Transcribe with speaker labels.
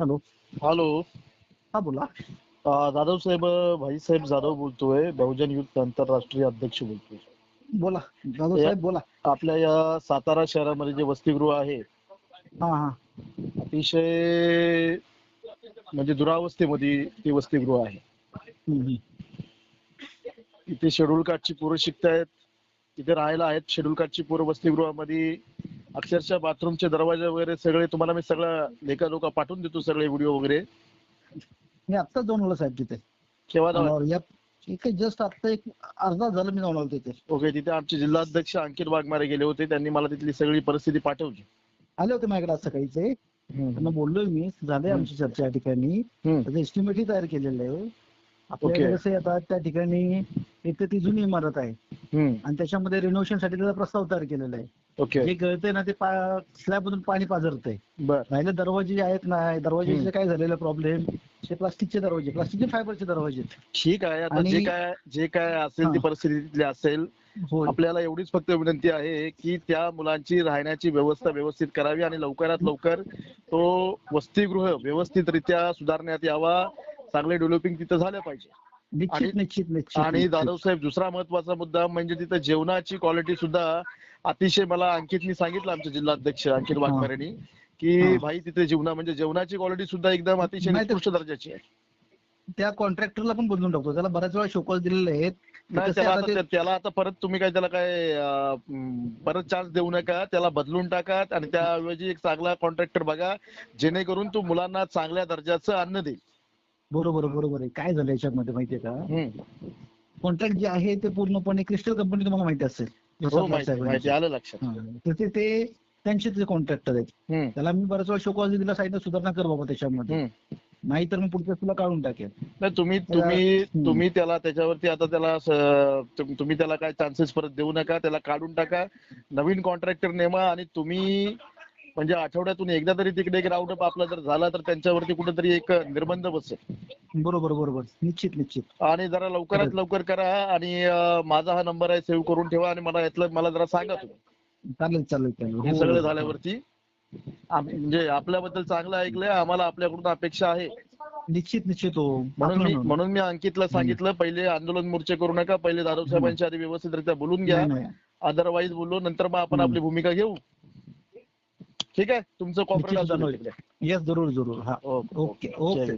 Speaker 1: Hello.
Speaker 2: Hello.
Speaker 1: हा बोला.
Speaker 2: जाधव साहेब भाईसाहेब जाधव बोलतोय बहुजन युथ आंतरराष्ट्रीय अध्यक्ष बोलतोय.
Speaker 1: बोला. जाधव साहेब बोला.
Speaker 2: आपल्या या सातारा शहरामध्ये जे वसतिगृह आहे
Speaker 1: हा हा.
Speaker 2: अतिशय म्हणजे दुरावस्थेमध्ये ते वसतिगृह आहे.
Speaker 1: हम्म.
Speaker 2: इथे शेड्यूल कास्टची पोरं शिकतायत तिथे राहायला आहेत शेड्यूल कास्टची पोरं वसतिगृहामध्ये अक्षरशः बाथरूमचे दरवाजे वगैरे सगळे तुम्हाला मी सगळं लेखा लोक पाठवून देतो सगळे व्हिडिओ वगैरे.
Speaker 1: मी आत्ताच जाऊन आलो साहेब तिथे.
Speaker 2: केव्हा
Speaker 1: या एक जस्ट आत्ता एक अर्धा झालं मी जाऊन आलो तिथे.
Speaker 2: ओके तिथे आमचे जिल्हाध्यक्ष अंकित वाघमारे गेले होते. त्यांनी मला तिथली सगळी परिस्थिती पाठवली.
Speaker 1: आले होते माझ्याकडे आज सकाळीचे. त्यांना बोललोय मी. झाले आमची चर्चा या ठिकाणी.
Speaker 2: हम्म.
Speaker 1: त्याचं एस्टिमेटही तयार केलेलं आहे. आपल्याकडे
Speaker 2: Okay.
Speaker 1: कसं आहे आता त्या ठिकाणी एक तर ती जुनी इमारत आहे.
Speaker 2: हम्म.
Speaker 1: आणि त्याच्यामध्ये रिनोव्हेशनसाठी त्याचा प्रस्ताव तयार केलेला आहे.
Speaker 2: ओके
Speaker 1: जे गळतंय ना ते स्लॅब मधून पाणी पाझरतंय
Speaker 2: बर
Speaker 1: राहिले दरवाजे जे आहेत ना दरवाजेचे
Speaker 2: हम्म.
Speaker 1: काय झालेलं प्रॉब्लेम ते प्लास्टिकचे दरवाजे प्लास्टिकचे फायबरचे दरवाजे आहेत.
Speaker 2: ठीक आहे आता
Speaker 1: आणि-
Speaker 2: जे काय जे काय असेल ती
Speaker 1: हा.
Speaker 2: परिस्थिती तिथली असेल
Speaker 1: होय
Speaker 2: आपल्याला एवढीच फक्त विनंती आहे की त्या मुलांची राहण्याची व्यवस्था व्यवस्थित करावी आणि लवकरात लवकर तो वसतिगृह व्यवस्थितरित्या सुधारण्यात यावा चांगले डेव्हलपिंग तिथं झालं पाहिजे
Speaker 1: निश्चित
Speaker 2: आणि-
Speaker 1: निश्चित निश्चित
Speaker 2: आणि. दादव साहेब दुसरा महत्त्वाचा मुद्दा म्हणजे तिथं जेवणाची क्वालिटी सुद्धा अतिशय मला अंकितनी सांगितलं आमचे जिल्हाध्यक्ष अंकित वाघमारेनी की. भाई तिथे जेवणा म्हणजे जेवणाची क्वालिटी सुद्धा एकदम अतिशय निकृष्ट दर्जाची आहे.
Speaker 1: त्या कॉन्ट्रॅक्टरला पण बदलून टाकतो. त्याला बऱ्याच वेळा शोकॉल दिलेले आहेत.
Speaker 2: त्याला त्याला आता परत तुम्ही काय त्याला काय परत चान्स देऊ नका. त्याला बदलून टाका आणि त्याऐवजी एक चांगला कॉन्ट्रॅक्टर बघा जेणेकरून तो मुलांना चांगल्या दर्जाचं अन्न देईल.
Speaker 1: बरोबर बरोबर आहे काय झालं याच्यामध्ये माहितीये का. कॉन्ट्रॅक्ट जे आहे ते पूर्णपणे क्रिस्टल कंपनी तुम्हाला माहिती असेल
Speaker 2: हो.
Speaker 1: तर ते त्यांचे ते कॉन्ट्रॅक्टर आहेत. त्याला मी बऱ्याच वेळा शोकॉल दिला साईडला सुधारणा कर बाबा त्याच्यामध्ये. नाही तर मग पुढच्या तुला काढून टाकेल
Speaker 2: तुम्ही
Speaker 1: त्याला-
Speaker 2: तुम्ही. तुम्ही त्याला त्याच्यावरती आता त्याला तुम्ही त्याला काय चान्सेस परत देऊ नका त्याला काढून टाका नवीन कॉन्ट्रॅक्टर नेमा आणि तुम्ही म्हणजे आठवड्यातून एकदा तरी तिकडे एक राऊंड अप आपला जर झाला तर त्यांच्यावरती कुठेतरी एक निर्बंध बसेल.
Speaker 1: बरोबर बरोबर. निश्चित निश्चित.
Speaker 2: आणि जरा लवकरात. लवकर करा आणि माझा हा नंबर आहे सेव्ह करून ठेवा आणि मला यातलं मला जरा सांगा तुम्ही.
Speaker 1: चालेल चालेल चालेल.
Speaker 2: हे
Speaker 1: हो,
Speaker 2: सगळं
Speaker 1: हो.
Speaker 2: झाल्यावरती म्हणजे आपल्याबद्दल चांगलं ऐकलंय आम्हाला आपल्याकडून अपेक्षा आहे.
Speaker 1: निश्चित निश्चित हो.
Speaker 2: म्हणून मी म्हणून मी अंकितला सांगितलं पहिले आंदोलन मोर्चे करू नका पहिले दादव साहेबांची आधी व्यवस्थितरित्या बोलून घ्या. अदरवाईज बोललो नंतर मग आपण. आपली भूमिका घेऊ. ठीक आहे? तुमचं कॉपरेट
Speaker 1: जाणवेल. येस जरूर. जरूर हा.
Speaker 2: Okay
Speaker 1: okay